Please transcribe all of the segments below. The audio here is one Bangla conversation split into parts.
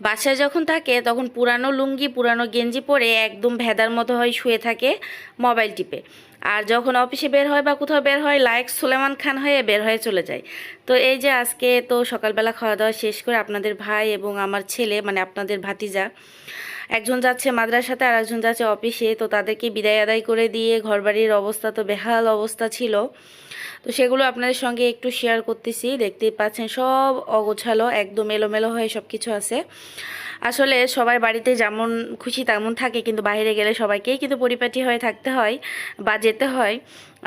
বাসায় যখন থাকে, তখন পুরানো লুঙ্গি, পুরানো গেঞ্জি পরে একদম ভেদার মতো হয় শুয়ে থাকে মোবাইল টিপে। আর যখন অফিসে বের হয় বা কোথাও বের হয় লাইক সুলেমান খান হয়ে বের হয়ে চলে যায়। তো এই যে আজকে তো সকালবেলা খাওয়া দাওয়া শেষ করে আপনাদের ভাই এবং আমার ছেলে মানে আপনাদের ভাতিজা একজন যাচ্ছে মাদ্রাসাতে আর একজন যাচ্ছে অফিসে, তো তাদেরকে বিদায় আদায় করে দিয়ে ঘরবাড়ির অবস্থা তো বেহাল অবস্থা ছিল। তো সেগুলো আপনাদের সঙ্গে একটু শেয়ার করতেছি, দেখতেই পাচ্ছেন সব অগোছালো, একদম এলোমেলো হয়ে সব কিছু আছে। আসলে সবাই বাড়িতে যেমন খুশি তেমন থাকে, কিন্তু বাইরে গেলে সবাইকেই কিন্তু পরিপাটি হয়ে থাকতে হয় বা যেতে হয়।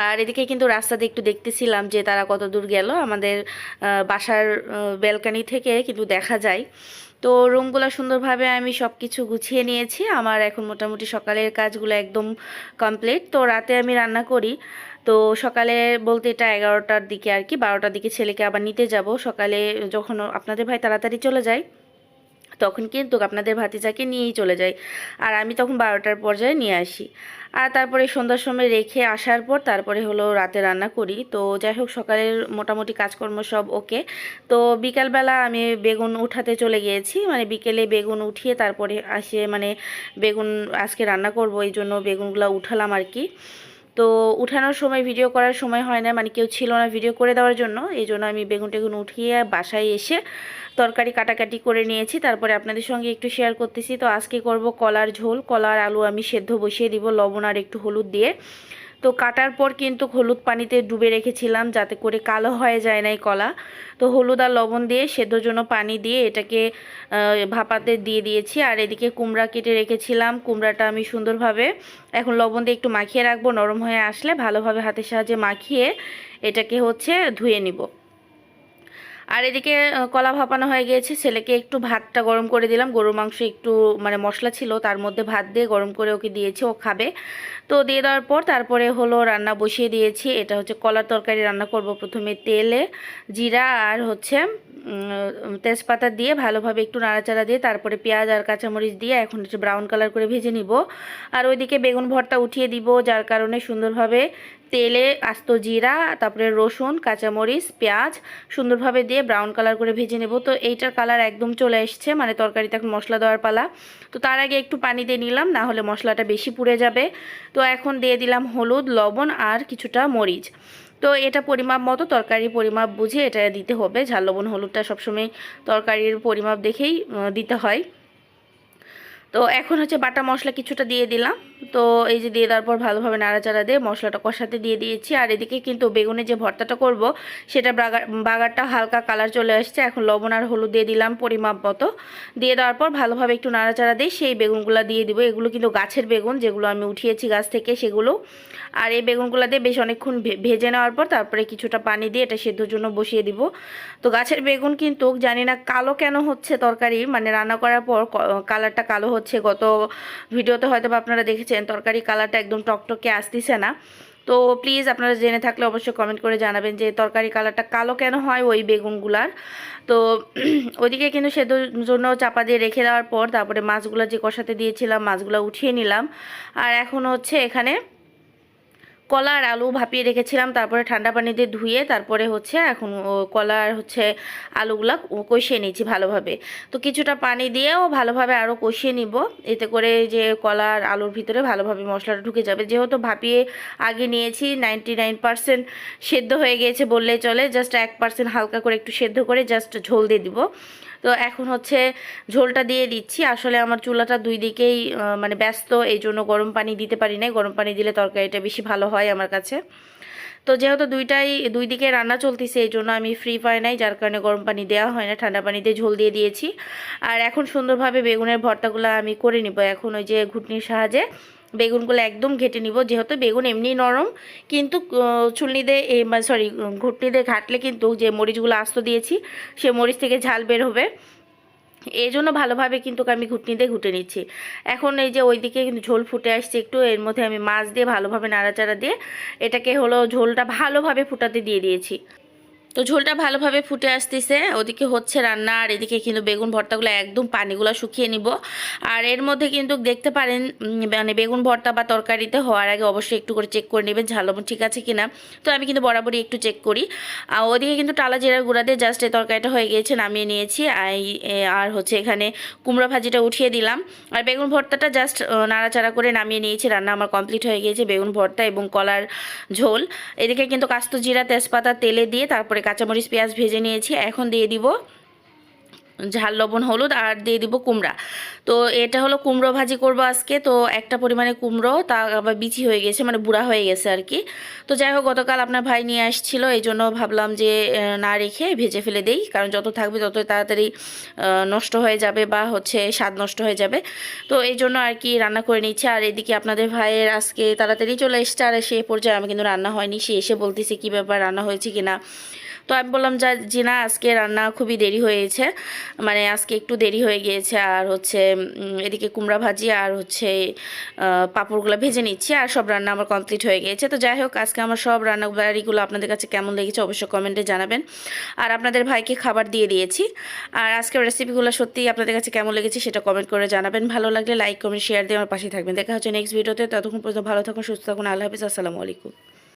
আর এদিকে কিন্তু রাস্তাতে একটু দেখতেছিলাম যে তারা কত দূর গেল, আমাদের বাসার ব্যালকানি থেকে কিন্তু দেখা যায়। তো রুমগুলো সুন্দরভাবে আমি সব কিছু গুছিয়ে নিয়েছি। আমার এখন মোটামুটি সকালের কাজগুলো একদম কমপ্লিট। তো রাতে আমি রান্না করি। তো সকালে বলতে এটা এগারোটার দিকে আর কি, বারোটার দিকে ছেলেকে আবার নিতে যাব। সকালে যখন আপনাদের ভাই তাড়াতাড়ি চলে যায় তখন কিন্তু আপনাদের ভাতিজাকে নিয়েই চলে যাই। আর আমি তখন বারোটার পর্যায়ে নিয়ে আসি। আর তারপরে সন্ধ্যার সময় রেখে আসার পর তারপরে হলো রাতে রান্না করি। তো যাই হোক, সকালের মোটামুটি কাজকর্ম সব ওকে। তো বিকালবেলা আমি বেগুন উঠাতে চলে গিয়েছি। মানে বিকেলে বেগুন উঠিয়ে তারপরে আসে মানে বেগুন আজকে রান্না করব, এই জন্য বেগুনগুলো উঠালাম আর কি। তো উঠানোর সময় ভিডিও করার সময় হয় না। মানে কেউ ছিল না ভিডিও করে দেওয়ার জন্য। এই জন্য আমি বেগুন টেগুন উঠিয়ে বাসায় এসে তরকারি কাটাকাটি করে নিয়েছি। তারপরে আপনাদের সঙ্গে একটু শেয়ার করতেছি। তো আজকে করব কলার ঝোল। কলার আলু আমি সেদ্ধ বসিয়ে দিব, লবণ আর একটু হলুদ দিয়ে। তো কাটার পর কিন্তু হলুদ পানিতে ডুবে রেখেছিলাম যাতে করে কালো হয়ে যায় না এই কলা। তো হলুদ আর লবণ দিয়ে সেদ্ধর জন্য পানি দিয়ে এটাকে ভাপাতে দিয়ে দিয়েছি। আর এদিকে কুমড়া কেটে রেখেছিলাম। কুমড়াটা আমি সুন্দরভাবে এখন লবণ দিয়ে একটু মাখিয়ে রাখব। নরম হয়ে আসলে ভালোভাবে হাতের সাহায্যে মাখিয়ে এটাকে হচ্ছে ধুয়ে নিব। আর এদিকে কলা ভাপানো হয়ে গিয়েছে। ছেলেকে একটু ভাতটা গরম করে দিলাম। গরুর মাংস একটু মানে মশলা ছিল, তার মধ্যে ভাত দিয়ে গরম করে ওকে দিয়েছি, ও খাবে। তো দিয়ে দেওয়ার পর তারপরে হলো রান্না বসিয়ে দিয়েছি। এটা হচ্ছে কলার তরকারি রান্না করব প্রথমে তেলে, জিরা আর হচ্ছে তেজপাতা দিয়ে ভালোভাবে একটু নাড়াচাড়া দিয়ে তারপরে পেঁয়াজ আর কাঁচামরিচ দিয়ে এখন হচ্ছে ব্রাউন কালার করে ভেজে নিব। আর ওইদিকে বেগুন ভর্তা উঠিয়ে দিব, যার কারণে সুন্দরভাবে তেলে আস্ত জিরা, তারপরে রসুন, কাঁচামরিচ, পেঁয়াজ সুন্দরভাবে দিয়ে ব্রাউন কালার করে ভেজে নেব। তো এইটার কালার একদম চলে এসছে মানে তরকারিতে এখন মশলা দেওয়ার পালা। তো তার আগে একটু পানি দিয়ে নিলাম, না হলে মশলাটা বেশি পুড়ে যাবে। তো এখন দিয়ে দিলাম হলুদ, লবণ আর কিছুটা মরিচ। তো এটা পরিমাপ মতো, তরকারির পরিমাপ বুঝে এটা দিতে হবে। ঝাল, লবণ, হলুদটা সবসময় তরকারির পরিমাপ দেখেই দিতে হয়। তো এখন হচ্ছে বাটা মশলা কিছুটা দিয়ে দিলাম। তো এই যে দিয়ে দেওয়ার পর ভালোভাবে নাড়াচাড়া দিয়ে মশলাটা কষাতে দিয়ে দিয়েছি। আর এদিকে কিন্তু বেগুনে যে ভর্তাটা করব, সেটা বাগার বাগারটা হালকা কালার চলে আসছে। এখন লবণ আর হলুদ দিয়ে দিলাম পরিমাপ মতো। দিয়ে দেওয়ার পর ভালোভাবে একটু নাড়াচাড়া দিয়ে সেই বেগুনগুলো দিয়ে দিব। এগুলো কিন্তু গাছের বেগুন, যেগুলো আমি উঠিয়েছি গাছ থেকে সেগুলো। আর এই বেগুনগুলো দিয়ে বেশ অনেকক্ষণ ভেজে নেওয়ার পর তারপরে কিছুটা পানি দিয়ে এটা সেদ্ধর জন্য বসিয়ে দিব। তো গাছের বেগুন কিন্তু জানি না কালো কেন হচ্ছে তরকারি মানে রান্না করার পর কালারটা কালো হচ্ছে, গত ভিডিওতে হয়তো আপনারা দেখেছেন, তরকারি কালারটা একদম টকটকে আসতেছে না। তো প্লিজ আপনারা জেনে থাকলে অবশ্যই কমেন্ট করে জানাবেন যে তরকারি কালারটা কালো কেন হয় ওই বেগুনগুলার। তো ওইদিকে কিন্তু সেদ্ধ জন্য চাপা দিয়ে রেখে দেওয়ার পর, তারপরে মাছগুলো যে কষাতে দিয়েছিলাম, মাছগুলো উঠিয়ে নিলাম। আর এখন হচ্ছে এখানে কলা আর আলু ভাপিয়ে রেখেছিলাম, তারপরে ঠান্ডা পানি দিয়ে ধুয়ে তারপরে হচ্ছে এখন ও কলা আর হচ্ছে আলুগুলা কষিয়ে নিচ্ছি ভালোভাবে। তো কিছুটা পানি দিয়েও ভালোভাবে আরও কষিয়ে নিব, এতে করে যে কলা আর আলুর ভিতরে ভালোভাবে মশলাটা ঢুকে যাবে। যেহেতু ভাপিয়ে আগে নিয়েছি নাইনটি নাইন পার্সেন্ট সেদ্ধ হয়ে গিয়েছে বললেই চলে জাস্ট এক পার্সেন্ট হালকা করে একটু সেদ্ধ করে জাস্ট ঝোল দিয়ে দিব। তো এখন হচ্ছে ঝোলটা দিয়ে দিচ্ছি। আসলে আমার চুলাটা দুই দিকেই মানে ব্যস্ত, এই জন্য গরম পানি দিতে পারি নাই। গরম পানি দিলে তরকারিটা বেশি ভালো হয় আমার কাছে। তো যেহেতু দুইটাই, দুই দিকে রান্না চলতেছে, এই জন্য আমি ফ্রি পাই নাই, যার কারণে গরম পানি দেওয়া হয় না। ঠান্ডা পানিতে ঝোল দিয়ে দিয়েছি। আর এখন সুন্দরভাবে বেগুনের ভর্তাগুলো আমি করে নিব। এখন ওই যে ঘুটনির সাহায্যে বেগুনগুলো একদম ঘেটে নিব। যেহেতু বেগুন এমনি নরম, কিন্তু চুলনি দিয়ে সরি ঘুটনি দিয়ে ঘাটলে কিন্তু যে মরিচগুলো আস্ত দিয়েছি, সে মরিচ থেকে ঝাল বের হবে। এই জন্য ভালোভাবে কিন্তু আমি ঘুটনিতে ঘুটে নিচ্ছি। এখন এই যে ওইদিকে কিন্তু ঝোল ফুটে আসছে একটু, এর মধ্যে আমি মাছ দিয়ে ভালোভাবে নাড়াচাড়া দিয়ে, এটাকে হলো ঝোলটা ভালোভাবে ফুটাতে দিয়ে দিয়েছি। তো ঝোলটা ভালোভাবে ফুটে আসতেছে। ওদিকে হচ্ছে রান্না, আর এদিকে কিন্তু বেগুন ভর্তাগুলো একদম পানিগুলো শুকিয়ে নিব। আর এর মধ্যে কিন্তু দেখতে পারেন মানে বেগুন ভর্তা বা তরকারিতে হওয়ার আগে অবশ্যই একটু করে চেক করে নেবেন, ঝাল লবণ ঠিক আছে কিনা। তো আমি কিন্তু বরাবরই একটু চেক করি। আর ওদিকে কিন্তু টালা জিরার গুঁড়া দিয়ে জাস্ট এই তরকারিটা হয়ে গিয়েছে, নামিয়ে নিয়েছি। আর হচ্ছে এখানে কুমড়া ভাজিটা উঠিয়ে দিলাম। আর বেগুন ভর্তাটা জাস্ট নাড়াচাড়া করে নামিয়ে নিয়েছি। রান্না আমার কমপ্লিট হয়ে গিয়েছে, বেগুন ভর্তা এবং কলার ঝোল। এদিকে কিন্তু কাস্ত জিরা, তেজপাতা, তেলে দিয়ে তারপরে কাঁচামরিচ, পেঁয়াজ ভেজে নিয়েছি। এখন দিয়ে দিব ঝাল, লবণ, হলুদ আর দিয়ে দিব কুমড়া। তো এটা হলো কুমড়ো ভাজি করব আজকে। তো একটা পরিমাণে কুমড়ো, তা আবার বিচি হয়ে গেছে মানে বুড়া হয়ে গেছে আর কি। তো যাই হোক, গতকাল আপনার ভাই নিয়ে আসছিল, এই জন্য ভাবলাম যে না রেখে ভেজে ফেলে দেই। কারণ যত থাকবে ততই তাড়াতাড়ি নষ্ট হয়ে যাবে বা হচ্ছে স্বাদ নষ্ট হয়ে যাবে। তো এই জন্য আর কি রান্না করে নিচ্ছে। আর এদিকে আপনাদের ভাইয়ের আজকে তাড়াতাড়ি চলে এসছে। আর সে পর্যায়ে আমি কিন্তু রান্না হয়নি। সে এসে বলতেছে কী ব্যাপার, রান্না হয়েছে কি না তো আমি বললাম, যা যে না, আজকে রান্না খুবই দেরি হয়েছে। মানে আজকে একটু দেরি হয়ে গিয়েছে, আর হচ্ছে এদিকে কুমড়া ভাজি আর হচ্ছে পাঁপড়গুলো ভেজে নিচ্ছি, আর সব রান্না আমার কমপ্লিট হয়ে গিয়েছে। তো যাই হোক, আজকে আমার সব রান্না বাড়িগুলো আপনাদের কাছে কেমন লেগেছে অবশ্যই কমেন্টে জানাবেন। আর আপনাদের ভাইকে খাবার দিয়ে দিয়েছি। আর আজকের রেসিপিগুলো সত্যিই আপনাদের কাছে কেমন লেগেছে সেটা কমেন্ট করে জানাবেন। ভালো লাগলে লাইক, কমেন্ট, শেয়ার দিয়ে আমার পাশে থাকবেন। দেখা হচ্ছে নেক্সট ভিডিওতে। ততক্ষণ পর্যন্ত ভালো থাকুন, সুস্থ থাকুন। আল্লাহ হাফিজ। আসসালামু আলাইকুম।